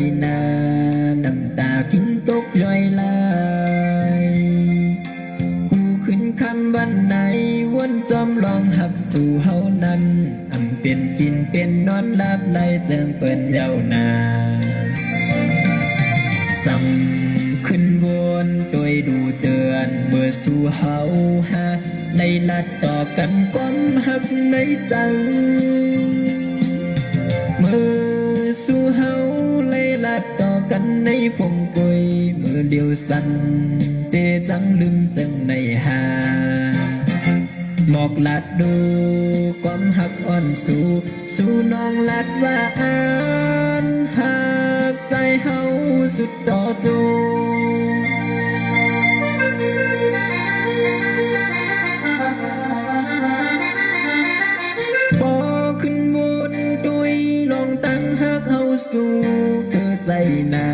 ยนาน้ำตากินตกลอยลายกูขึ้นคำบันไหนวนจอมลองหักสู่เฮานั้นอำเป็นกินเป็นนอนลาบไหลเจิงเปิ้นยาวนาสังขึ้นวนโดยดูเจินเมื่อสู่เฮาหาในลัดต่อกันความหักในใจเมื่อสู่เฮา กันในพงกุยมือเดียวสั่นเตจังลืมจังในหาหมอกลัดดูความหักอ่อนสู่สู่น้องลัดว่าอ่านหักใจเฮาสุดต่อจู ใจนา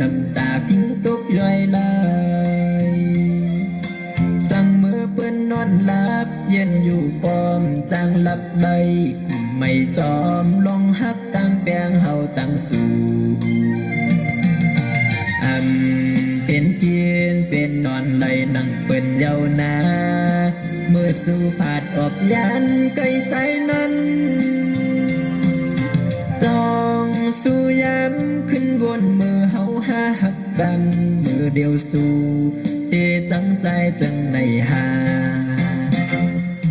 น้ำตาพิงตกย่อยไหลสั่งเมื่อเปิ้นนอนหลับ เย็นอยู่ปอมจางหลับใบไม่จอมลองหักตั้งแปลงเฮาตั้งสู่อันเป็นเกียนเป็นนอนไหลนั่งเปิ้นเยาวนาเมื่อสู่ผาดออกยันไกลใจนั้น จองสู่ย้ำขึ้นบนมือเฮาหาหักกันมือเดียวสู่เตจังใจจังในหา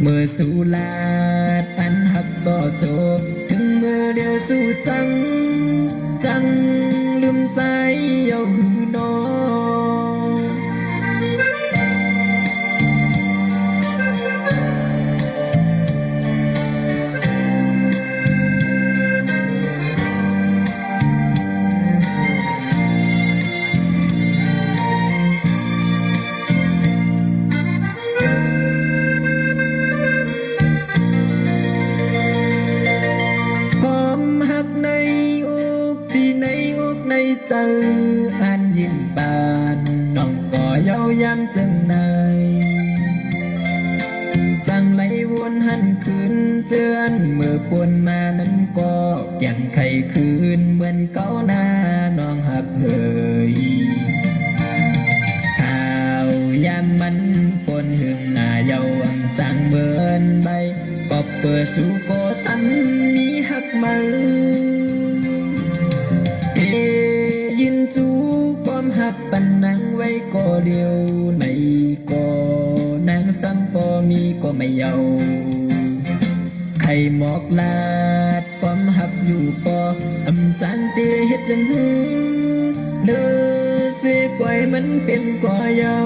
เมื่อสู่ลาดอันหักก็จบถึงมือเดียวสู่จัง จังลืมใจเยา ก็เย้าย้ำจังในสั่งไหลวนหันคืนเจือนเมื่อปวนมานั้นก็แก่นไขคืนเหมือนเก้าหน้าน้องหักเฮยข่าวยามมันปนหึงหน้าเยาวังจังเบินใบก็เปิดสู่โกสันมีหักมาเทยินจู หับปันนังไว้ก็เดียวในก็นางซ้ำก็มีก็ไม่เยาไข่หมอกลาดความหับอยู่ก็อำจันเตเฮ็ดจังหือเลือเสียกวยมันเป็นกว่าเยา